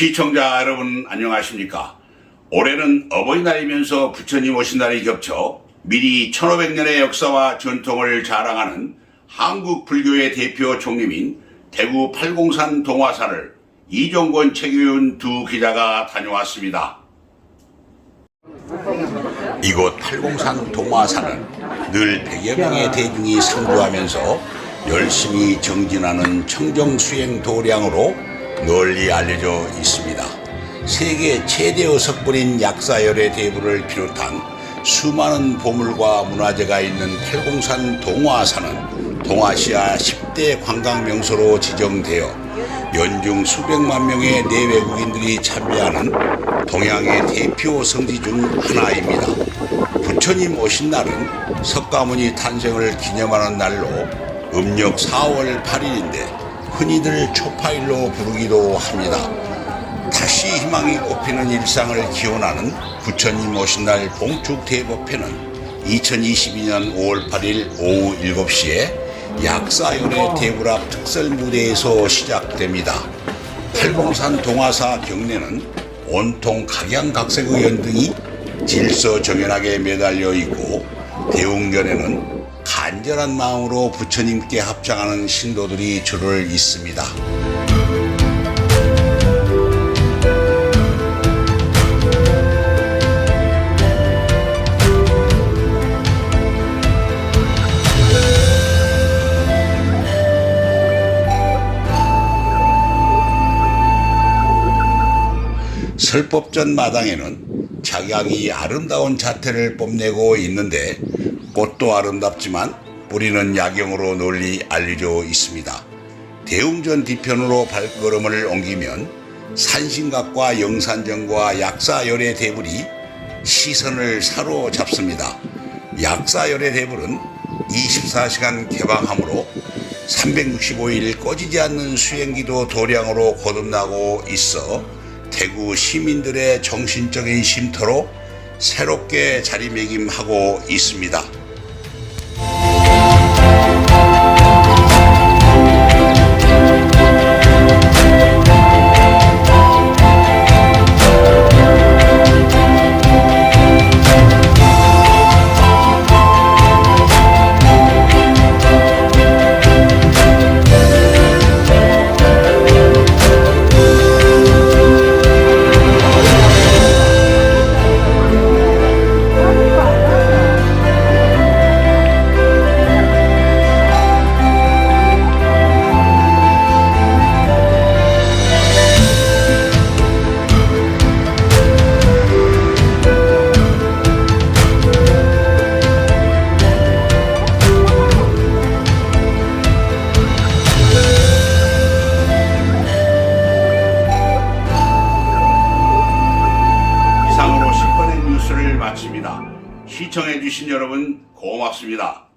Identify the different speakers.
Speaker 1: 시청자 여러분 안녕하십니까? 올해는 어버이날이면서 부처님 오신 날이 겹쳐 미리 1500년의 역사와 전통을 자랑하는 한국 불교의 대표 총림인 대구 팔공산 동화사를 이종권 최규윤 두 기자가 다녀왔습니다. 이곳 팔공산 동화사는 늘 100여 명의 대중이 상주하면서 열심히 정진하는 청정수행 도량으로 널리 알려져 있습니다. 세계 최대 의 석불인 약사열의 대부를 비롯한 수많은 보물과 문화재가 있는 팔공산 동화사는 동아시아 10대 관광 명소로 지정되어 연중 수백만 명의 내외국인들이 참여하는 동양의 대표 성지 중 하나입니다. 부처님 오신 날은 석가모니 탄생을 기념하는 날로 음력 4월 8일인데 흔히들 초파일로 부르기도 합니다. 다시 희망이 꽃피는 일상을 기원하는 부처님 오신 날 봉축 대법회는 2022년 5월 8일 오후 7시에 약사연의 대불 앞 특설 무대에서 시작됩니다. 팔봉산 동화사 경내는 온통 각양각색의 연등이 질서정연하게 매달려 있고 대웅전에는 간절한 마음으로 부처님께 합장하는 신도들이 줄을 잇습니다. 설법전 마당에는 작양이 아름다운 자태를 뽐내고 있는데 꽃도 아름답지만 뿌리는 야경으로 널리 알려져 있습니다. 대웅전 뒤편으로 발걸음을 옮기면 산신각과 영산정과 약사열의 대불이 시선을 사로잡습니다. 약사열의 대불은 24시간 개방하므로 365일 꺼지지 않는 수행기도 도량으로 거듭나고 있어 대구 시민들의 정신적인 쉼터로 새롭게 자리매김하고 있습니다. 이상으로 10번의 뉴스를 마칩니다. 시청해주신 여러분 고맙습니다.